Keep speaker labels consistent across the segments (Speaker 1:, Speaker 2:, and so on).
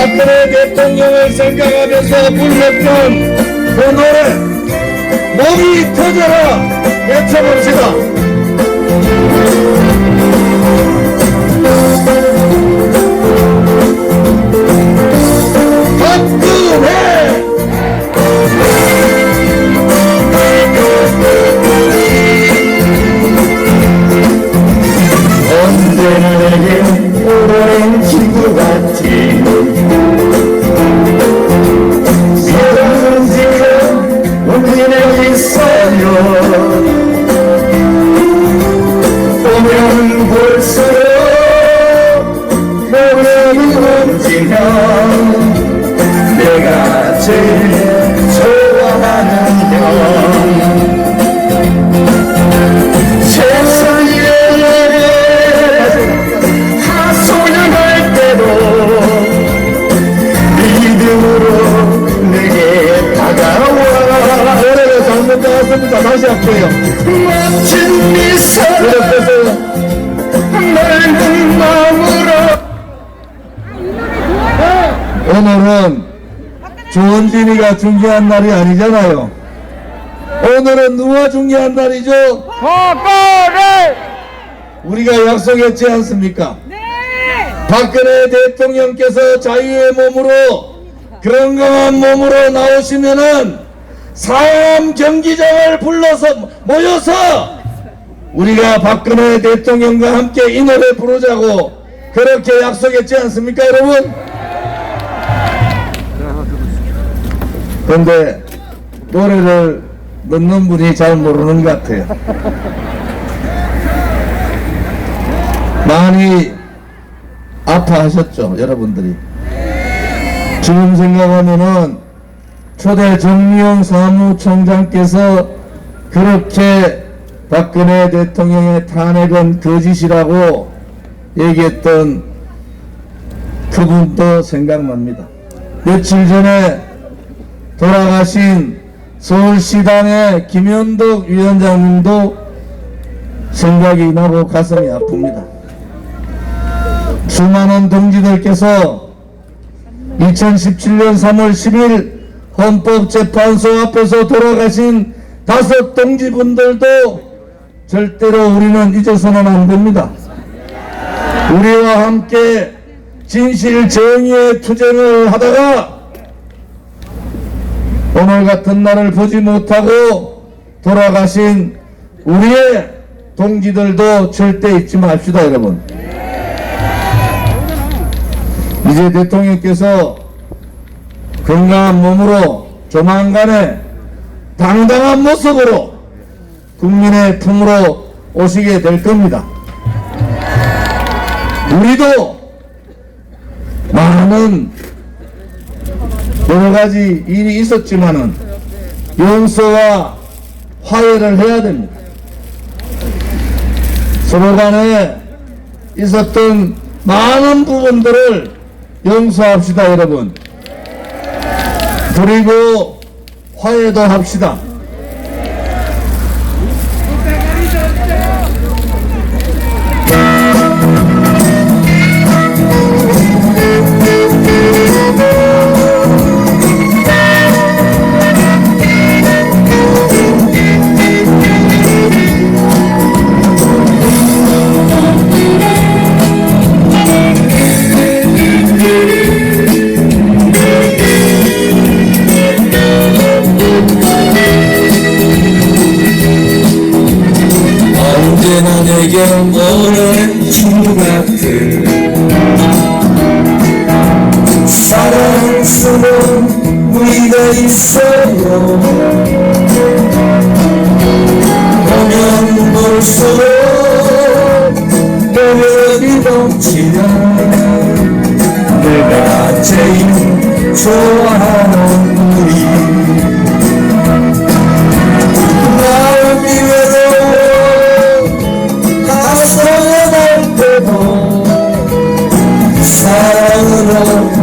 Speaker 1: 박근혜 대통령을 생각하면서 불렀던 그 노래 목이 터져라 외쳐봅시다. 박근혜 조원진이가 중요한 날이 아니잖아요 오늘은 누가 중요한 날이죠?
Speaker 2: 박근혜!
Speaker 1: 우리가 약속했지 않습니까?
Speaker 2: 네!
Speaker 1: 박근혜 대통령께서 자유의 몸으로 건강한 몸으로 나오시면은 사암 경기장을 불러서 모여서 우리가 박근혜 대통령과 함께 이 노래 부르자고 그렇게 약속했지 않습니까 여러분? 그런데 노래를 넣는 분이 잘 모르는 것 같아요 많이 아파하셨죠, 여러분들이. 지금 생각하면은 초대 정미영 사무총장께서 그렇게 박근혜 대통령의 탄핵은 거짓이라고 얘기했던 그분도 생각납니다. 며칠 전에 돌아가신 서울시당의 김현덕 위원장님도 생각이 나고 가슴이 아픕니다. 수많은 동지들께서 2017년 3월 10일 헌법재판소 앞에서 돌아가신 다섯 동지분들도 절대로 우리는 잊어서는 안 됩니다. 우리와 함께 진실 정의의 투쟁을 하다가 오늘 같은 날을 보지 못하고 돌아가신 우리의 동지들도 절대 잊지 맙시다 여러분. 이제 대통령께서 건강한 몸으로 조만간에 당당한 모습으로 국민의 품으로 오시게 될 겁니다. 우리도 많은 여러 가지 일이 있었지만은 용서와 화해를 해야 됩니다. 서로 간에 있었던 많은 부분들을 용서합시다, 여러분. 그리고 화해도 합시다.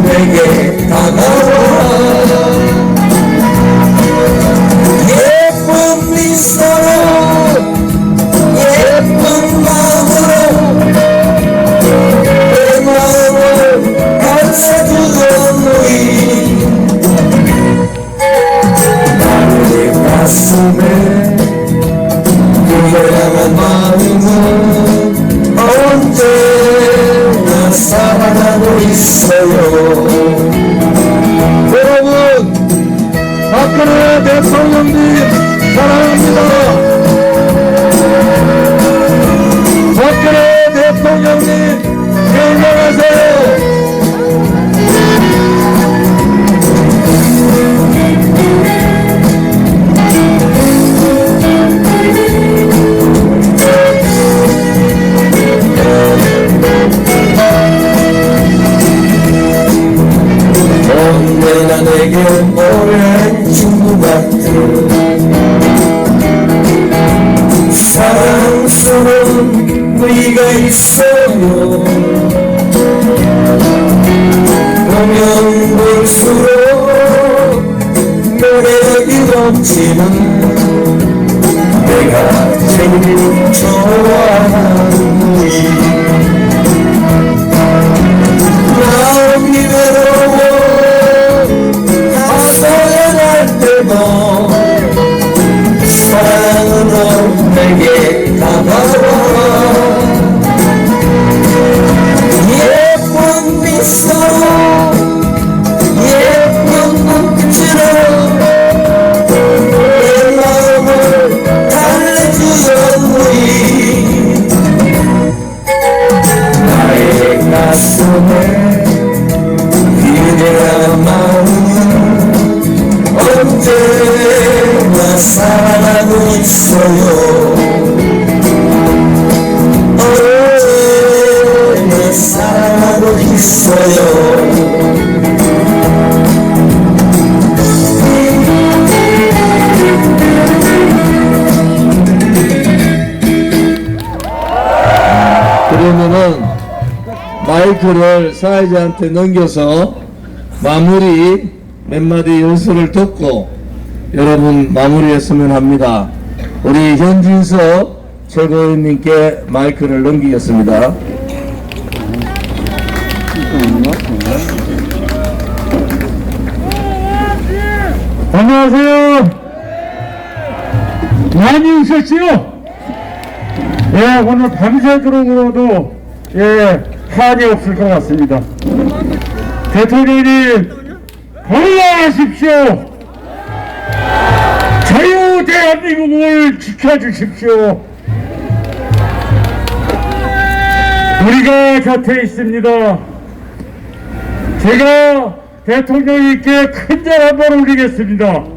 Speaker 3: 내게 다가와 없지만 내가 제일 좋아하는
Speaker 1: 마이크를 사회자한테 넘겨서 마무리 몇 마디 연설을 듣고 여러분 마무리했으면 합니다. 우리 현진석 최고위원님께 마이크를 넘기겠습니다.
Speaker 2: 안녕하세요. 많이 웃었지요? 예, 오늘 밤새도록으로도 예, 한이 없을 것 같습니다. 대통령님, 건강하십시오. 자유 대한민국을 지켜주십시오. 우리가 곁에 있습니다. 제가 대통령님께 큰절 한번 올리겠습니다.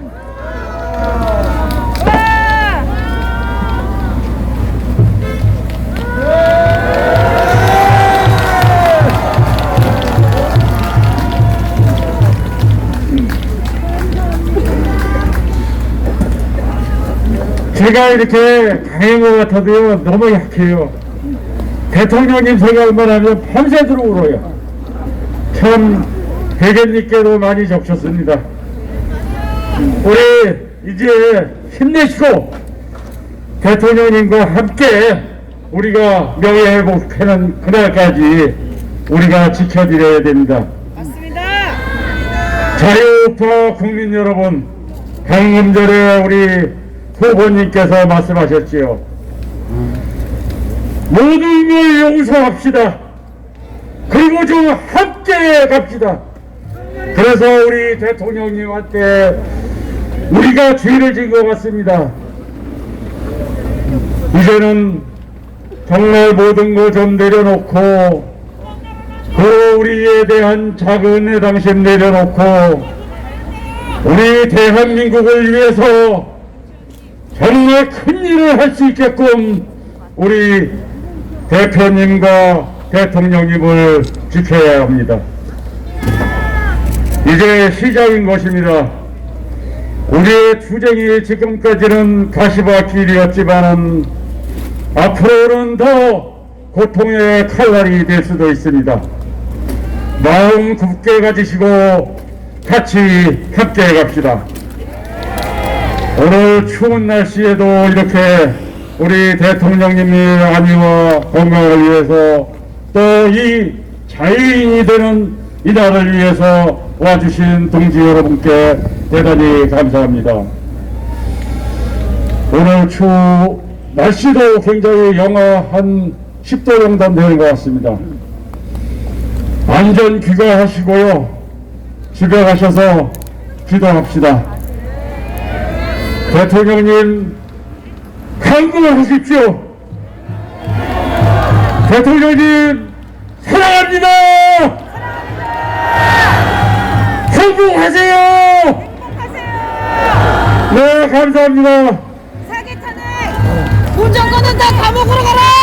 Speaker 2: 제가 이렇게 강한 것 같아도요, 너무 약해요. 대통령님 생각만 하면 밤새도록 울어요. 참 대견님께도 많이 적셨습니다. 우리 이제 힘내시고 대통령님과 함께 우리가 명예회복하는 그날까지 우리가 지켜드려야 됩니다.
Speaker 4: 맞습니다.
Speaker 2: 자유우파 국민 여러분, 방금 전에 우리 후보님께서 말씀하셨지요. 모든 걸 용서합시다. 그리고 좀 함께 갑시다. 그래서 우리 대통령님한테 우리가 죄를 진 것 같습니다. 이제는 정말 모든 거 좀 내려놓고 그 우리에 대한 작은 애당심 내려놓고 우리 대한민국을 위해서 정말 큰 일을 할 수 있게끔 우리 대표님과 대통령님을 지켜야 합니다. 이제 시작인 것입니다. 우리의 투쟁이 지금까지는 가시밭길이었지만은 앞으로는 더 고통의 칼날이 될 수도 있습니다. 마음 굳게 가지시고 같이 함께 갑시다. 오늘 추운 날씨에도 이렇게 우리 대통령님이 안위와 건강을 위해서 또 이 자유인이 되는 이 날을 위해서 와주신 동지 여러분께 대단히 감사합니다. 오늘 추 날씨도 굉장히 영하 한 10도 정도 되는 것 같습니다. 안전 귀가하시고요. 집에 가셔서 기도합시다. 대통령님, 강구하십시오. 대통령님, 사랑합니다! 행복하세요! 네, 감사합니다.
Speaker 4: 사기 탄핵! 운전권은 다 감옥으로 가라!